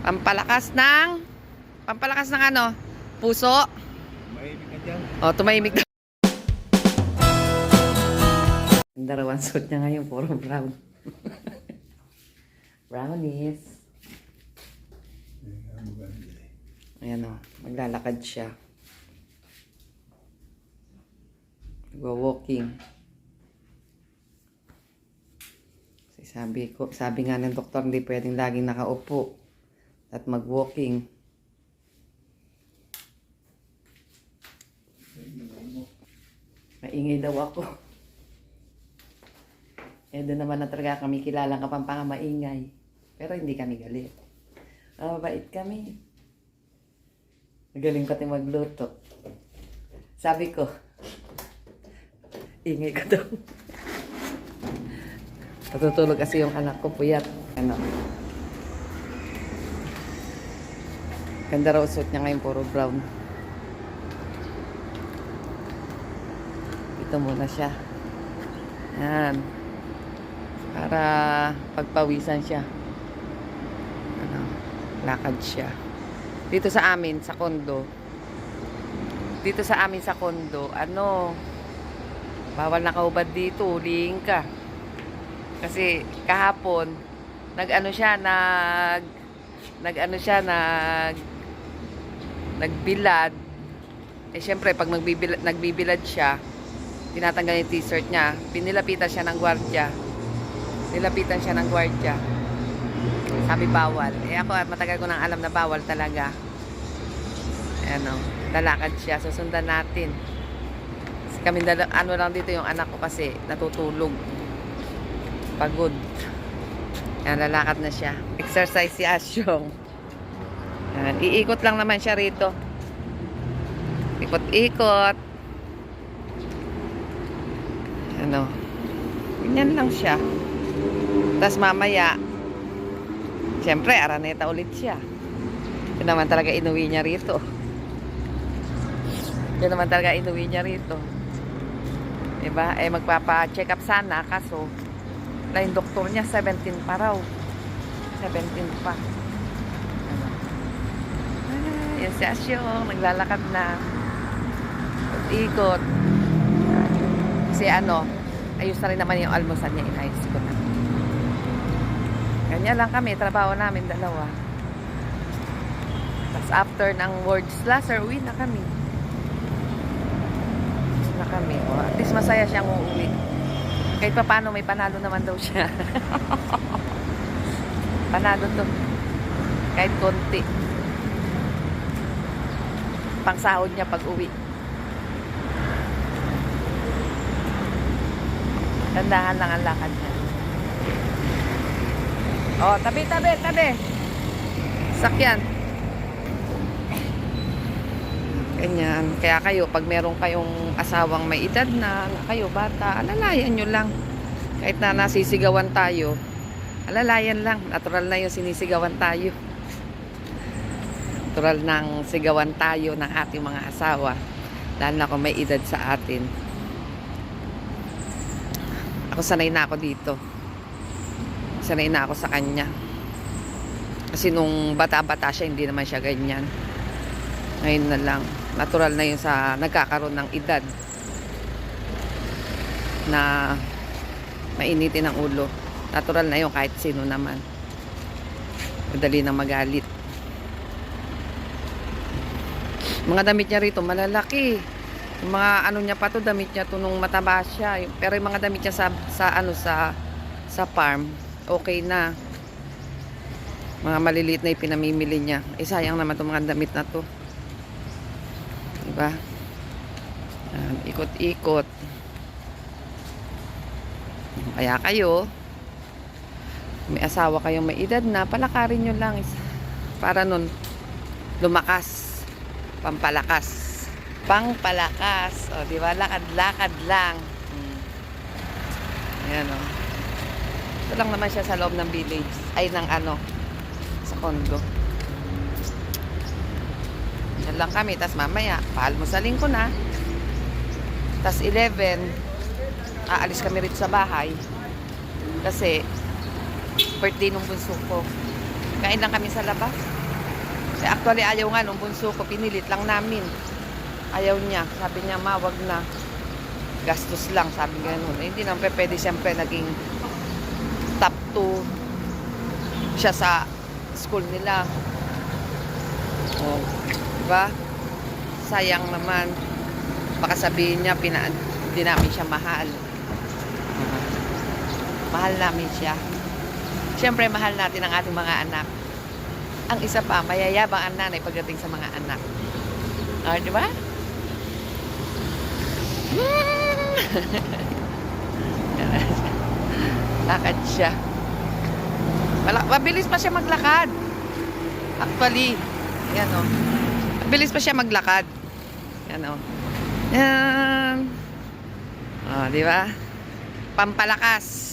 Pampalakas ng... Pampalakas ng ano? Puso? Maibig ka dyan. O, tumahimik daw. Ang darawan suit niya ngayon, puro brown. Brownies. Ayan o, maglalakad siya. Go-walking. Sabi ko, sabi nga ng doktor, hindi pwedeng laging nakaupo at mag-walking. Maingay daw ako. Eh, doon naman na talaga kami kilalang kapampanga maingay. Pero hindi kami galit. Ah, mabait kami. Magaling pati magluto. Sabi ko, ingay ko daw. Natutulog kasi yung anak ko, puyat. Ano? Ganda raw suit niya ngayon, puro brown. Ito muna siya. Yan. Para pagpawisan siya. Ano, lakad siya. Dito sa amin, sa kondo. Dito sa amin sa kondo, ano, bawal nakaubad dito, huliin ka. Kasi kahapon, nag-ano siya, nag, nag-ano siya, nag, nagbilad. Eh, syempre, pag nagbibilad, nagbibilad siya, tinatanggal yung t-shirt niya, pinilapitan siya ng gwardya. Nilapitan siya ng gwardya. Sabi bawal. Eh ako at matagal ko nang alam na bawal talaga. Ano, lalakad siya. Susundan natin. Kasi kami dala, ano lang dito yung anak ko kasi natutulog. Pagod. Yan, lalakad na siya. Exercise si Asyong. Yan, iikot lang naman siya rito. Ikot-ikot. Ano, ganyan lang siya. Tapos mamaya, Siyempre, araneta ulit siya. Yun naman talaga inuwi niya rito. Yun naman talaga inuwi niya rito. Diba? Eh, magpapa-check up sana. Kaso, na yung doktor niya, 17 pa raw. 17 pa. Yan si. Naglalakad na. Ikot. Kasi ano, ayos na rin naman yung almusal niya. Inayos ko na. Ganyan lang kami, trabaho namin dalawa. Tapos after ng words laser, uwi na kami. Uwi na kami. O, at least masaya siyang uuwi. Kahit pa paano, may panalo naman daw siya. panalo to. Kahit konti. Pangsahod niya pag uwi. Tandahan lang ang lakad niya. Oh, tabi, tabi, tabi. Sakyan. Ganyan. Kaya kayo, pag meron kayong asawang may edad na kayo bata, alalayan nyo lang. Kahit na nasisigawan tayo, alalayan lang. Natural na yung sinisigawan tayo. Natural ng sigawan tayo ng ating mga asawa. Lalo na kung may edad sa atin. Ako sanay na ako dito sanay na ako sa kanya. Kasi nung bata-bata siya, hindi naman siya ganyan. Ngayon na lang. Natural na yun sa nagkakaroon ng edad na mainitin ang ulo. Natural na yun kahit sino naman. Madali nang magalit. Mga damit niya rito, malalaki. Yung mga ano niya pa to, damit niya to nung mataba siya. Pero yung mga damit niya sa, sa ano sa sa farm, okay na. Mga maliliit na ipinamimili niya. Eh, sayang naman itong mga damit na to. Diba? Ikot-ikot. Kaya kayo, may asawa kayong may edad na, palakarin nyo lang. Para nun, lumakas. Pampalakas. Pangpalakas. O, di ba? Lakad-lakad lang. Hmm. Ayan, o. Ito lang naman siya sa loob ng village. Ay, ng ano, sa condo. Yan lang kami. Tapos mamaya, paalmusalin ko na. Tapos 11, aalis kami rito sa bahay. Kasi, birthday nung bunso ko. Kain lang kami sa labas. Kasi actually ayaw nga nung bunso ko, pinilit lang namin. Ayaw niya. Sabi niya, ma, wag na. Gastos lang, sabi ganun. Eh, hindi naman pwede siyempre naging top 2 siya sa school nila. Oh, di ba? Sayang naman. Baka sabihin niya, pina, hindi namin siya mahal. Mahal namin siya. Siyempre, mahal natin ang ating mga anak. Ang isa pa, mayayabang ang nanay pagdating sa mga anak. O, di ba? Lakad siya. Wala, mabilis pa siya maglakad. Actually, yan o. Mabilis pa siya maglakad. Yan o. Yan. O, di ba? Pampalakas.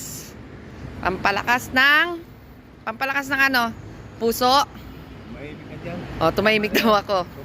Pampalakas ng Pampalakas ng ano? Puso. Mahimik ka dyan. O, tumahimik daw ako.